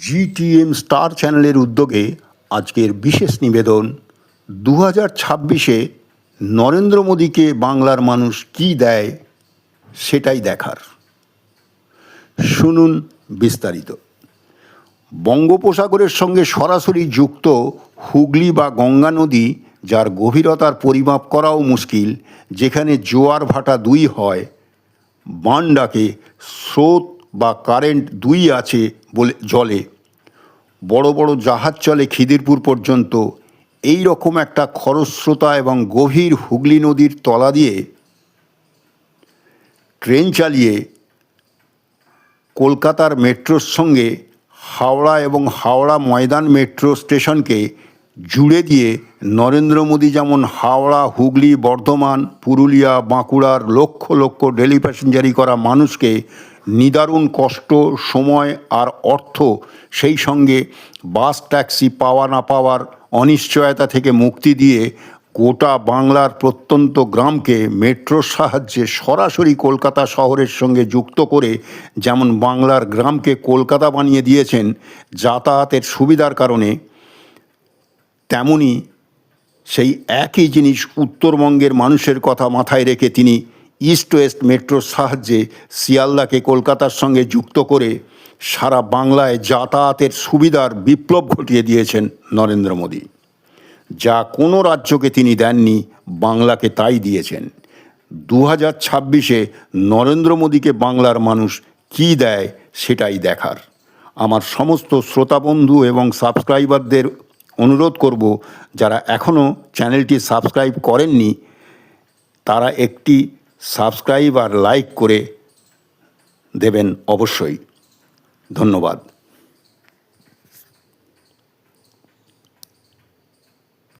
GTM star চ্যানেলের উদ্যোগে আজকের বিশেষ নিবেদন দু হাজার ছাব্বিশে নরেন্দ্র মোদীকে বাংলার মানুষ কী দেয় সেটাই দেখার। শুনুন বিস্তারিত। বঙ্গোপসাগরের সঙ্গে সরাসরি যুক্ত হুগলি বা গঙ্গা নদী, যার গভীরতার পরিমাপ করাও মুশকিল, যেখানে জোয়ার ভাটা দুই হয় বান ডাকে স্রোত বা কারেন্ট দুই আছে বলে, জলে। বড় বড় জাহাজ চলে খিদিরপুর পর্যন্ত। এই রকম একটা খরস্রোতা এবং গভীর হুগলি নদীর তলা দিয়ে ট্রেন চালিয়ে কলকাতার মেট্রোর সঙ্গে হাওড়া এবং হাওড়া ময়দান মেট্রো স্টেশনকে জুড়ে দিয়ে নরেন্দ্র মোদী যেমন হাওড়া, হুগলি, বর্ধমান, পুরুলিয়া, বাঁকুড়ার লক্ষ লক্ষ ডেলি প্যাসেঞ্জারি করা মানুষকে নিদারুণ কষ্ট, সময় আর অর্থ, সেই সঙ্গে বাস, ট্যাক্সি পাওয়া না পাওয়ার অনিশ্চয়তা থেকে মুক্তি দিয়ে গোটা বাংলার প্রত্যন্ত গ্রামকে মেট্রোর সাহায্যে সরাসরি কলকাতা শহরের সঙ্গে যুক্ত করে যেমন বাংলার গ্রামকে কলকাতা বানিয়ে দিয়েছেন যাতায়াতের সুবিধার কারণে, তেমনি সেই একই জিনিস উত্তরবঙ্গের মানুষের কথা মাথায় রেখে তিনি ইস্ট ওয়েস্ট মেট্রোর সাহায্যে শিয়ালদাকে কলকাতার সঙ্গে যুক্ত করে সারা বাংলায় যাতায়াতের সুবিধার বিপ্লব ঘটিয়ে দিয়েছেন নরেন্দ্র মোদী। যা কোনো রাজ্যকে তিনি দেননি, বাংলাকে তাই দিয়েছেন। দু হাজার ছাব্বিশে নরেন্দ্র মোদীকে বাংলার মানুষ কী দেয় সেটাই দেখার। আমার সমস্ত শ্রোতাবন্ধু এবং সাবস্ক্রাইবারদের অনুরোধ করব, যারা এখনও চ্যানেলটি সাবস্ক্রাইব করেননি, তারা একটি সাবস্ক্রাইব আর লাইক করে দেবেন অবশ্যই। ধন্যবাদ।